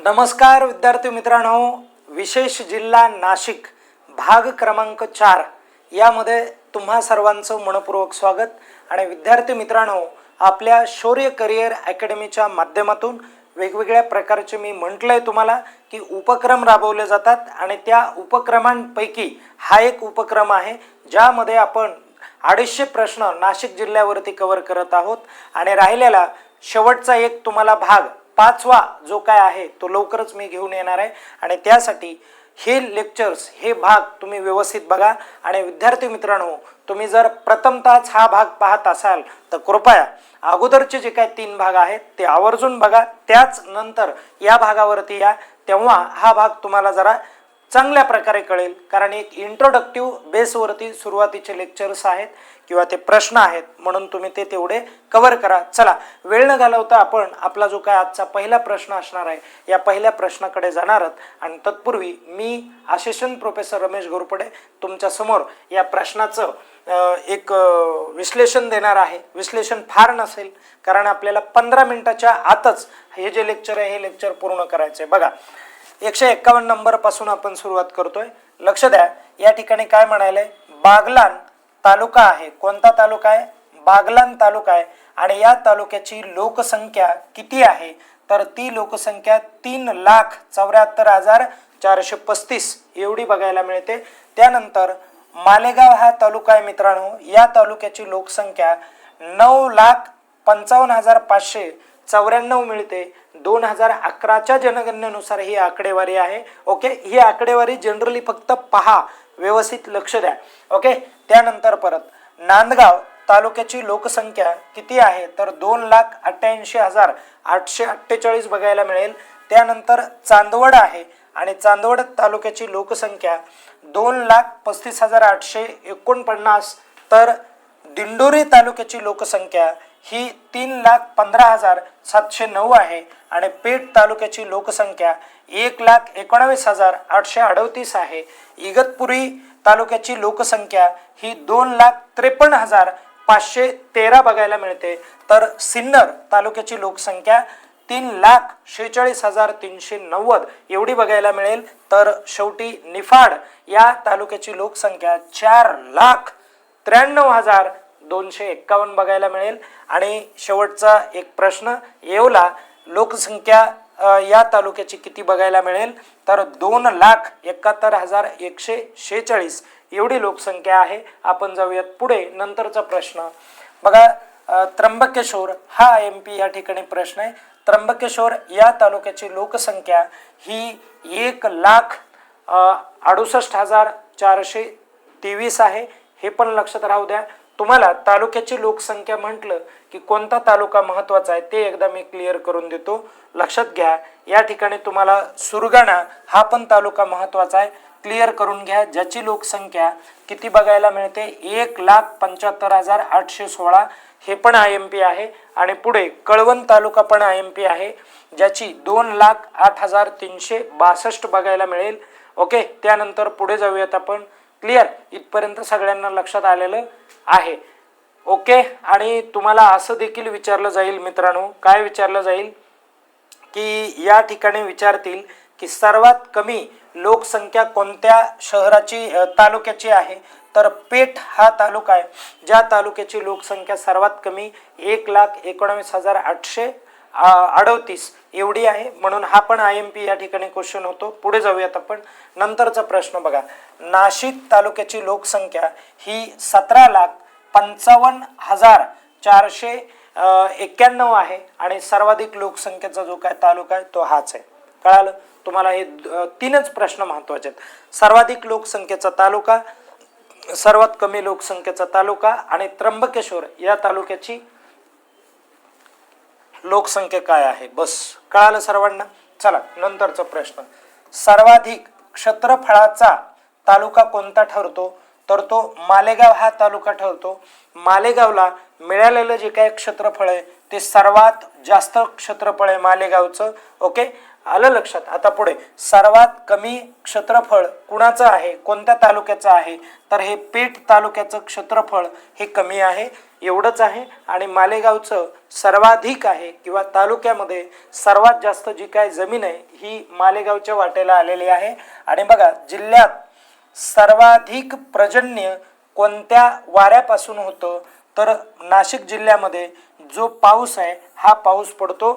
नमस्कार विद्यार्थी मित्रांनो. विशेष जिल्हा नाशिक भाग क्रमांक चार. यामध्ये तुम्हा सर्वांचं मनपूर्वक स्वागत. आणि विद्यार्थी मित्रांनो आपल्या शौर्य करिअर अकॅडमीच्या माध्यमातून वेगवेगळ्या प्रकारचे मी म्हटलं आहे तुम्हाला की उपक्रम राबवले जातात. आणि त्या उपक्रमांपैकी हा एक उपक्रम आहे ज्यामध्ये आपण अडीचशे प्रश्न नाशिक जिल्ह्यावरती कवर करत आहोत. आणि राहिलेला शेवटचा एक तुम्हाला भाग पाचवा जो काय आहे तो लवकरच मी घेऊन येणार आहे. आणि त्यासाठी हे लेक्चर्स हे भाग तुम्ही व्यवस्थित बघा. आणि विद्यार्थी मित्रांनो तुम्ही जर प्रथमतःच हा भाग पाहत असाल तर कृपया अगोदरचे जे काय तीन भाग आहेत ते आवर्जून बघा. त्याच नंतर या भागावरती या. तेव्हा हा भाग तुम्हाला जरा चांगल्या प्रकारे कळेल. कारण एक इंट्रोडक्टिव्ह बेसवरती सुरुवातीचे लेक्चर्स आहेत किंवा ते प्रश्न आहेत म्हणून तुम्ही ते तेवढे कव्हर करा. चला वेळ न घालवता आपण आपला जो काय आजचा पहिला प्रश्न असणार आहे या पहिल्या प्रश्नाकडे जाणार आहोत. आणि तत्पूर्वी मी असिस्टंट प्रोफेसर रमेश घोरपडे तुमच्यासमोर या प्रश्नाचं एक विश्लेषण देणार आहे. विश्लेषण फार नसेल कारण आपल्याला पंधरा मिनिटाच्या आतच हे जे लेक्चर आहे हे लेक्चर पूर्ण करायचं आहे बघा एकशे एक्कावन्न नंबरपासून आपण सुरुवात करतोय. लक्ष द्या या ठिकाणी काय म्हणायलंय? बागलान तालुका आहे. कोणता तालुका आहे? बागलान तालुका आहे. आणि या तालुक्याची लोकसंख्या किती आहे? तर ती लोकसंख्या तीन लाख चौऱ्याहत्तर हजार चारशे पस्तीस एवढी बघायला मिळते. त्यानंतर मालेगाव हा तालुका आहे मित्रांनो. या तालुक्याची लोकसंख्या नऊ लाख पंचावन्न हजार पाचशे चौऱ्याण्णव मिळते. दोन हजार अकराच्या जनगणनेनुसार ही आकडेवारी आहे. ओके? ही आकडेवारी जनरली फक्त पहा. व्यवस्थित लक्ष द्या. ओके? त्यानंतर परत नांदगाव तालुक्याची लोकसंख्या किती आहे? तर दोन लाख अठ्ठ्याऐंशी हजार आठशे अठ्ठेचाळीस बघायला मिळेल. त्यानंतर चांदवड आहे आणि चांदवड तालुक्याची लोकसंख्या दोन लाख पस्तीस हजार आठशे एकोणपन्नास. तर दिंडोरी तालुक्याची लोकसंख्या ही तीन लाख पंधरा हजार सातशे नऊ आहे आणि पेठ तालुक्याची लोकसंख्या एक लाख एकोणावीस हजार आठशे अडतीस आहे. इगतपुरी तालुक्याची लोकसंख्या ही दोन लाख त्रेपन्न हजार पाचशे तेरा बघायला मिळते. तर सिन्नर तालुक्याची लोकसंख्या तीन लाख शेहेचाळीस हजार तीनशे नव्वद एवढी बघायला मिळेल. तर शेवटी निफाड या तालुक्याची लोकसंख्या चार लाख त्र्याण्णव हजार दोनशे एक्कावन्न बघायला मिळेल. आणि शेवटचा एक प्रश्न येवला लोकसंख्या या तालुक्याची किती बघायला मिळेल? तर दोन लाख एकाहत्तर हजार एकशे शेहेचाळीस एवढी लोकसंख्या आहे. आपण जाऊयात पुढे नंतरचा प्रश्न. बघा त्र्यंबकेश्वर हा एम पी या ठिकाणी प्रश्न आहे. त्र्यंबकेश्वर या तालुक्याची लोकसंख्या ही एक लाख अडुसष्ट हजार चारशे तेवीस आहे. हे पण लक्षात राहू द्या. तुम्हाला तालुक्याची लोकसंख्या म्हटलं की कोणता तालुका महत्त्वाचा आहे ते एकदा मी क्लिअर करून देतो. लक्षात घ्या या ठिकाणी तुम्हाला सुरगाणा हा पण तालुका महत्त्वाचा आहे. क्लिअर करून घ्या ज्याची लोकसंख्या किती बघायला मिळते एक लाख पंच्याहत्तर हजार आठशे सोळा हे पण आय एम पी आहे. आणि पुढे कळवण तालुका पण आय एम पी आहे ज्याची दोन लाख आठ हजार तीनशे बासष्ट बघायला मिळेल. ओके त्यानंतर पुढे जाऊयात आपण. क्लिअर इथपर्यंत सगळ्यांना लक्षात आलेलं आहे. ओके आणि तुम्हाला असं देखील विचारलं जाईल मित्रांनो काय विचारलं जाईल? की या ठिकाणी विचारतील की सर्वात कमी लोकसंख्या कोणत्या शहराची तालुक्याची आहे? तर पेठ हा तालुका आहे. ज्या तालुक्याची लोकसंख्या सर्वात कमी एक लाख एकोणावीस हजार आठशे अडतीस. एवढी आहे. म्हणून हा पण आय एम पी या ठिकाणी क्वेश्चन होतो. पुढे जाऊयात आपण. नंतरचा प्रश्न बघा. नाशिक तालुक्याची लोकसंख्या ही सतरा लाख पंचावन्न हजार चारशे एक्क्याण्णव आहे. आणि सर्वाधिक लोकसंख्येचा जो काय तालुका आहे तो हाच आहे. कळालं? तुम्हाला हे तीनच प्रश्न महत्त्वाचे आहेत. सर्वाधिक लोकसंख्येचा तालुका सर्वात कमी लोकसंख्येचा तालुका आणि त्र्यंबकेश्वर या तालुक्याची लोकसंख्या काय आहे? बस. कळालं सर्वांना? चला नंतरचा प्रश्न. सर्वाधिक क्षेत्रफळाचा तालुका कोणता ठरतो? तर तो मालेगाव हा तालुका ठरतो. मालेगावला मिळालेलं जे काय क्षेत्रफळ आहे ते सर्वात जास्त क्षेत्रफळ आहे मालेगावचं. ओके? आलं लक्षात. आता पुढे. सर्वात कमी क्षेत्रफळ कुणाचं आहे? कोणत्या तालुक्याचं आहे? तर हे पेठ तालुक्याचं क्षेत्रफळ हे कमी आहे एवढंच आहे. आणि मालेगावचं सर्वाधिक आहे किंवा तालुक्यामध्ये सर्वात जास्त जी काय जमीन आहे ही मालेगावच्या वाटेला आलेली आहे. आणि बघा जिल्ह्यात सर्वाधिक प्रजन्य कोणत्या वाऱ्यापासून होतं? तर नाशिक जिल्ह्यामध्ये जो पाऊस आहे हा पाऊस पडतो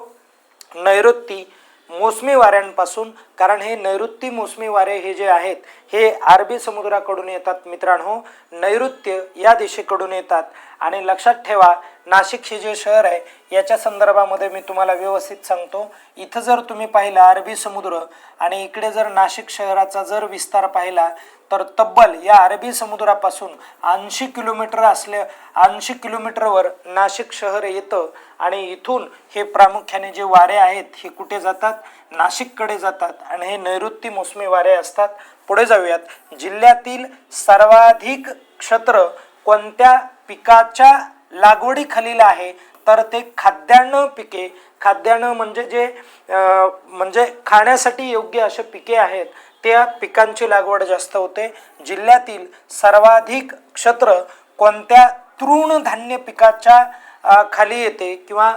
नैऋत्य मोसमी वाऱ्यांपासून कारण हे नैऋत्य मोसमी वारे हे जे आहेत हे अरबी समुद्राकडून येतात मित्रांनो. नैऋत्य या दिशेकडून येतात. आणि लक्षात ठेवा नाशिक हे जे शहर आहे याच्या संदर्भामध्ये मी तुम्हाला व्यवस्थित सांगतो. इथं जर तुम्ही पाहिलं अरबी समुद्र आणि इकडे जर नाशिक शहराचा जर विस्तार पाहिला तर तब्बल या अरबी समुद्रापासून ऐंशी किलोमीटर असल्या ऐंशी किलोमीटरवर नाशिक शहर येतं आणि इथून हे प्रामुख्याने जे वारे आहेत हे कुठे जातात? नाशिककडे जातात आणि हे नैऋत्य मोसमी वारे असतात. पुढे जाऊयात. जिल्ह्यातील सर्वाधिक क्षेत्र कोणत्या पिकाच्या लागवडीखालील आहे? तर ते खाद्यान्न पिके. खाद्यान्न म्हणजे जे म्हणजे खाण्यासाठी योग्य असे पिके आहेत. त्या पिकांची लागवड जास्त होते. जिल्ह्यातील सर्वाधिक क्षेत्र कोणत्या तृणधान्य पिकाच्या खाली येते किंवा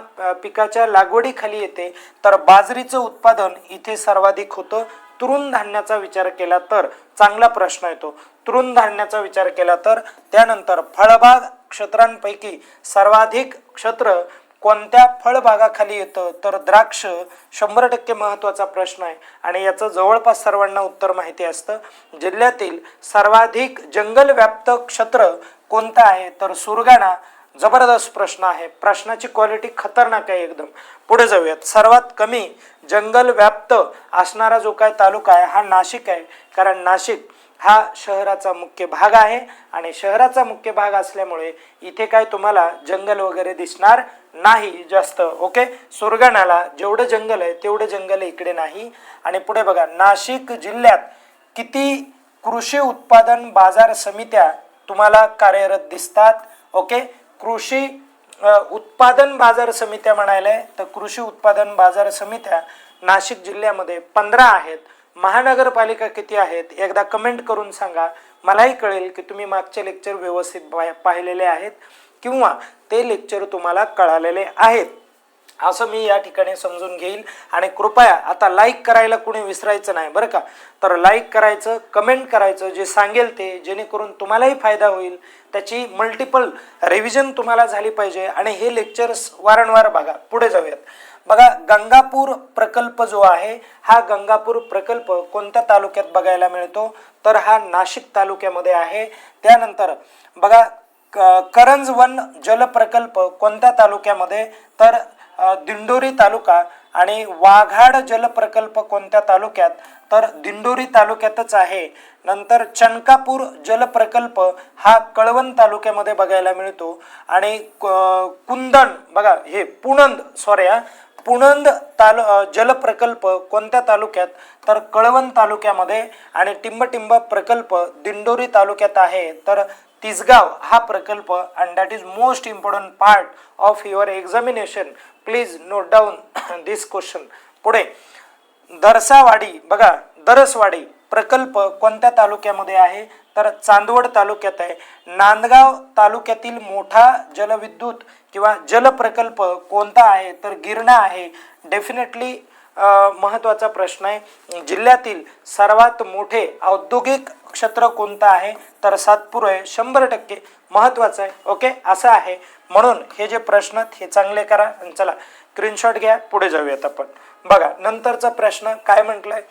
पिकाच्या लागवडीखाली येते तर बाजरीचं उत्पादन इथे सर्वाधिक होतं. तृणधान्याचा विचार केला तर चांगला प्रश्न येतो. तृणधान्याचा विचार केला तर त्यानंतर फळबाग क्षेत्रांपैकी सर्वाधिक क्षेत्र कोणत्या फळबागाखाली येतं तर द्राक्ष शंभर टक्के महत्त्वाचा प्रश्न आहे. आणि याचं जवळपास सर्वांना उत्तर माहिती असतं. जिल्ह्यातील सर्वाधिक जंगलव्याप्त क्षेत्र कोणतं आहे? तर सुरगाणा जबरदस्त प्रश्न आहे. प्रश्नाची क्वालिटी खतरनाक आहे एकदम. पुढे जाऊयात. सर्वात कमी जंगल व्याप्त असणारा जो काय तालुका आहे हा नाशिक आहे. कारण नाशिक हा शहराचा मुख्य भाग आहे आणि शहराचा मुख्य भाग असल्यामुळे इथे काय तुम्हाला जंगल वगैरे दिसणार नाही जास्त ओके? सुरगाणाला जेवढं जंगल आहे तेवढं जंगल इकडे नाही. आणि पुढे बघा नाशिक जिल्ह्यात किती कृषी उत्पादन बाजार समित्या तुम्हाला कार्यरत दिसतात ओके? कृषी उत्पादन बाजार समित्या म्हणायला तर कृषी उत्पादन बाजार समित्या नाशिक जिल्ह्यामध्ये पंधरा आहेत. महानगरपालिका किती आहेत एकदा कमेंट करून सांगा. मलाही कळेल की तुम्ही मागचे लेक्चर व्यवस्थित पाह- पाहिलेले आहेत किंवा ते लेक्चर तुम्हाला कळालेले आहेत. असं मी या ठिकाणी समजून घेईल आणि कृपया आता लाईक करायला कुणी विसरायचं नाही बरं का? तर लाईक करायचं कमेंट करायचं जे सांगेल ते जेणेकरून तुम्हालाही फायदा होईल. त्याची मल्टिपल रिव्हिजन तुम्हाला झाली पाहिजे आणि हे लेक्चर्स वारंवार बघा. पुढे जाऊयात. बघा गंगापूर प्रकल्प जो आहे हा गंगापूर प्रकल्प कोणत्या तालुक्यात बघायला मिळतो? तर हा नाशिक तालुक्यामध्ये आहे. त्यानंतर बघा क- करंजवन जल प्रकल्प कोणत्या तालुक्यामध्ये? तर दिंडोरी तालुका आणि वाघाड जल प्रकल्प कोणत्या तालुक्यात? तर दिंडोरी तालुक्यातच आहे. नंतर चनकापूर जल प्रकल्प हा कळवण तालुक्यामध्ये बघायला मिळतो. आणि क- कुंदण बघा हे पुणंद सॉरी हा पुणंद तालु जलप्रकल्प जल प्रकल्प कोणत्या तालुक्यात? तर कळवण तालुक्यामध्ये आणि टिंबटिंब प्रकल्प दिंडोरी तालुक्यात आहे. तर तिसगाव हा प्रकल्प and that is most important part of your examination please note down this question पुढे दरसावाडी बघा दरसवाडी प्रकल्प कोणत्या तालुक्यामध्ये आहे? तर चांदवड तालुक्यात आहे. नांदगाव तालुक्यातील मोठा जलविद्युत किंवा जल प्रकल्प कोणता आहे? तर गिरणा आहे. डेफिनेटली महत्त्वाचा प्रश्न आहे. जिल्ह्यातील सर्वात मोठे औद्योगिक क्षेत्र कोणतं आहे? तर सातपूर आहे. शंभर टक्के महत्त्वाचं आहे. ओके? असं आहे. म्हणून हे जे प्रश्न आहेत, हे चांगले करा आणि चला स्क्रीनशॉट घ्या. पुढे जाऊयात आपण. बघा नंतरचा प्रश्न काय म्हटलं आहे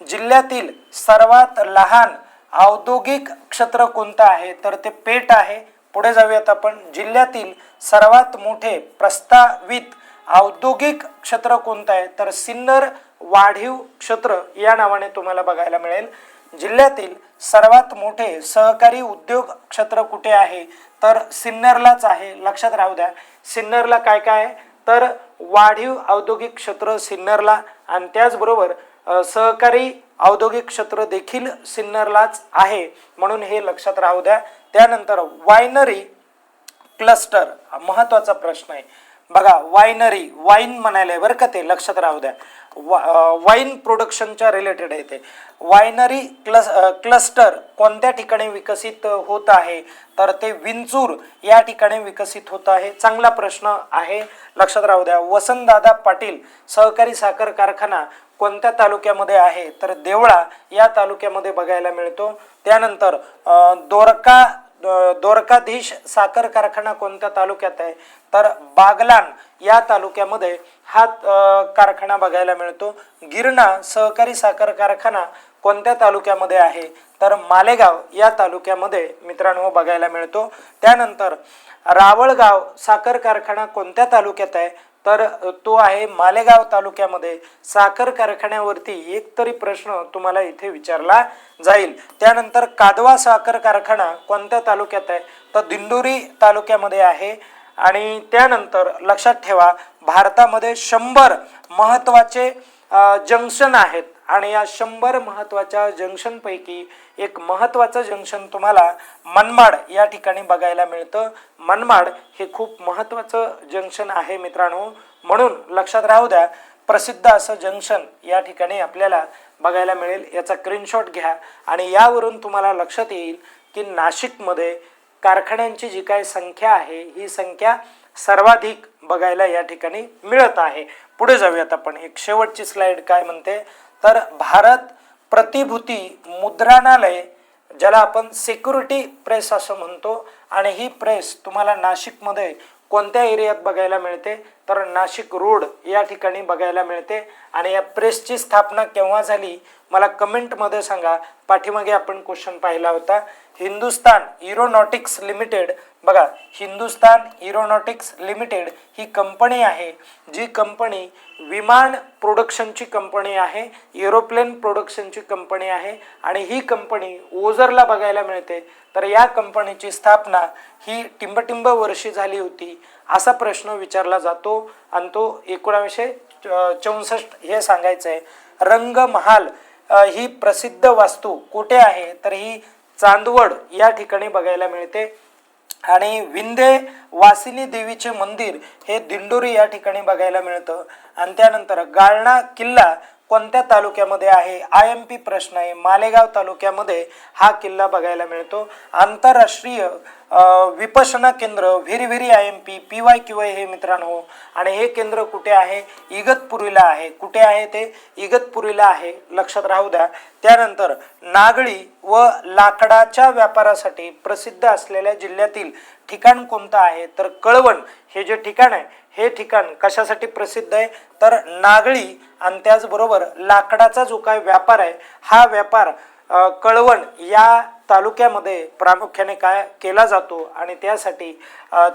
जिल्ह्यातील सर्वात लहान औद्योगिक क्षेत्र कोणतं आहे? तर ते पेठ आहे. पुढे जाऊयात आपण. जिल्ह्यातील सर्वात मोठे प्रस्तावित औद्योगिक क्षेत्र कोणतं आहे? तर सिन्नर वाढीव क्षेत्र या नावाने तुम्हाला बघायला मिळेल. जिल्ह्यातील सर्वात मोठे सहकारी उद्योग क्षेत्र कुठे आहे? तर सिन्नरलाच आहे. लक्षात राहू द्या. सिन्नरला काय काय आहे? तर वाढीव औद्योगिक क्षेत्र सिन्नरला आणि त्याचबरोबर सहकारी औद्योगिक क्षेत्र देखील सिन्नरलाच आहे म्हणून हे लक्षात राहू द्या. त्यानंतर वायनरी क्लस्टर हा प्रश्न आहे. बघा वायनरी वाईन म्हणायला बरं का ते? लक्षात राहू द्या. वा वाईन प्रोडक्शनच्या रिलेटेड आहे ते. वायनरी क्लस क्लस्टर कोणत्या ठिकाणी विकसित होत आहे? तर ते विंचूर या ठिकाणी विकसित होत आहे. चांगला प्रश्न आहे. लक्षात राहू द्या. वसंतदादा पाटील सहकारी साखर कारखाना कोणत्या तालुक्यामध्ये आहे? तर देवळा या तालुक्यामध्ये बघायला मिळतो. त्यानंतर दोरका दोरकाधीश साखर कारखाना कोणत्या तालुक्यात आहे? तर बागलान या तालुक्यामध्ये हा कारखाना बघायला मिळतो. गिरणा सहकारी साखर कारखाना कोणत्या तालुक्यामध्ये आहे? तर मालेगाव या तालुक्यामध्ये मित्रांनो बघायला मिळतो. त्यानंतर रावळगाव साखर कारखाना कोणत्या तालुक्यात आहे? तर तो आहे मालेगाव तालुक्यामध्ये. साखर कारखान्यावरती एक तरी प्रश्न तुम्हाला इथे विचारला जाईल. त्यानंतर कादवा साखर कारखाना कोणत्या तालुक्यात आहे? तर दिंडोरी तालुक्यामध्ये आहे. आणि त्यानंतर लक्षात ठेवा भारतामध्ये शंभर महत्त्वाचे जंक्शन आहेत. आणि या शंभर महत्त्वाच्या जंक्शनपैकी एक महत्त्वाचं जंक्शन तुम्हाला मनमाड या ठिकाणी बघायला मिळतं. मनमाड हे खूप महत्त्वाचं जंक्शन आहे मित्रांनो. म्हणून लक्षात राहू द्या प्रसिद्ध असं जंक्शन या ठिकाणी आपल्याला बघायला मिळेल. याचा स्क्रीनशॉट घ्या आणि यावरून तुम्हाला लक्षात येईल की नाशिकमध्ये कारखान्यांची जी काही संख्या आहे ही संख्या सर्वाधिक बघायला या ठिकाणी मिळत आहे. पुढे जाऊयात आपण. एक शेवटची स्लाइड काय म्हणते? तर भारत प्रतिभूती मुद्रणालय ज्याला आपण सिक्युरिटी प्रेस असं म्हणतो आणि ही प्रेस तुम्हाला नाशिकमध्ये कोणत्या एरियात बघायला मिळते? तर नाशिक रोड या ठिकाणी बघायला मिळते. आणि या प्रेसची स्थापना केव्हा झाली? मला कमेंटमध्ये सांगा. पाठीमागे आपण क्वेश्चन पाहिला होता. Hindustan aeronautics limited. बघा हिंदुस्तान इरोनॉटिक्स लिमिटेड ही कंपनी आहे जी कंपनी विमान प्रोडक्शनची कंपनी आहे एरोप्लेन प्रोडक्शनची कंपनी आहे आणि ही कंपनी ओझरला बघायला मिळते. तर या कंपनीची स्थापना ही टिंबटिंब वर्षी झाली होती असा प्रश्न विचारला जातो आणि तो एकोणावीसशे चौसष्ट हे सांगायचं आहे रंगमहाल ही प्रसिद्ध वास्तू कुठे आहे? तर ही चांदवड या ठिकाणी बघायला मिळते. आणि विंध्ये वासिनी देवीचे मंदिर हे दिंडोरी या ठिकाणी बघायला मिळतं. आणि त्यानंतर गाळणा किल्ला कोणत्या तालुक्यामध्ये आहे? आय एम पी प्रश्न आहे. मालेगाव तालुक्यामध्ये हा किल्ला बघायला मिळतो. आंतरराष्ट्रीय विपशना केंद्र very very I M P P Y Q I हे मित्रांनो. आणि हे केंद्र कुठे आहे? इगतपुरीला आहे. कुठे आहे ते? इगतपुरीला आहे. लक्षात राहू द्या. त्यानंतर नागळी व लाकडाच्या व्यापारासाठी प्रसिद्ध असलेल्या जिल्ह्यातील ठिकाण कोणतं आहे? तर कळवण हे जे ठिकाण आहे हे ठिकाण कशासाठी प्रसिद्ध आहे? तर नागळी आणि त्याचबरोबर लाकडाचा जो काय व्यापार आहे हा व्यापार कळवण या तालुक्यामध्ये प्रामुख्याने काय केला जातो आणि त्यासाठी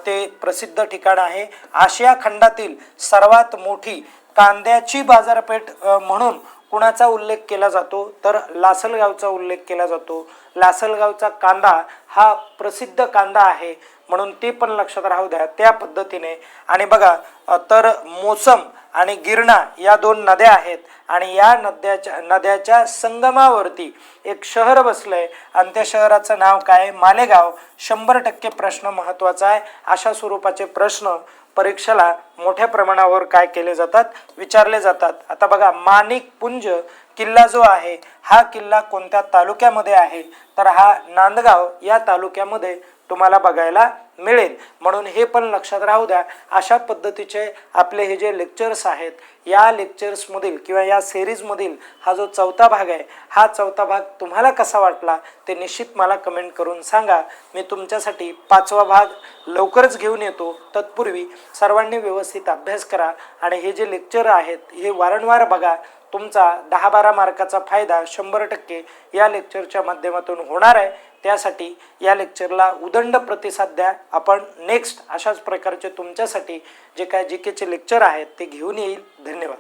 ते प्रसिद्ध ठिकाण आहे. आशिया खंडातील सर्वात मोठी कांद्याची बाजारपेठ म्हणून कुणाचा उल्लेख केला जातो? तर लासलगावचा उल्लेख केला जातो. लासलगावचा कांदा हा प्रसिद्ध कांदा आहे म्हणून ते पण लक्षात राहू द्या त्या पद्धतीने. आणि बघा तर मोसम आणि गिरणा या दोन नद्या आहेत. आणि या नद्याच्या नद्याच्या संगमावरती एक शहर बसलं आहे आणि त्या शहराचं नाव काय? आहे? मालेगाव. शंभर टक्के प्रश्न महत्त्वाचा आहे. अशा स्वरूपाचे प्रश्न परीक्षेला मोठ्या प्रमाणावर काय केले जातात? विचारले जातात. आता बघा माणिक पुंज किल्ला जो आहे हा किल्ला कोणत्या तालुक्यामध्ये आहे? तर हा नांदगाव या तालुक्यामध्ये तुम्हाला बघायला मिळेल. म्हणून हे पण लक्षात राहू द्या अशा पद्धतीचे आपले हे जे लेक्चर्स आहेत या लेक्चर्समधील किंवा या सिरीजमधील हा जो चौथा भाग आहे हा चौथा भाग तुम्हाला कसा वाटला ते निश्चित मला कमेंट करून सांगा. मी तुमच्यासाठी पाचवा भाग लवकरच घेऊन येतो. तत्पूर्वी सर्वांनी व्यवस्थित अभ्यास करा आणि हे जे लेक्चर आहेत हे वारंवार बघा. तुमचा दहा बारा मार्काचा फायदा शंभर टक्के या लेक्चरच्या माध्यमातून होणार आहे. त्यासाठी या लेक्चरला उदंड प्रतिसाद द्या. आपण नेक्स्ट अशाच प्रकारचे तुमच्यासाठी जे काय जी केचे लेक्चर आहेत ते घेऊन येईल. धन्यवाद.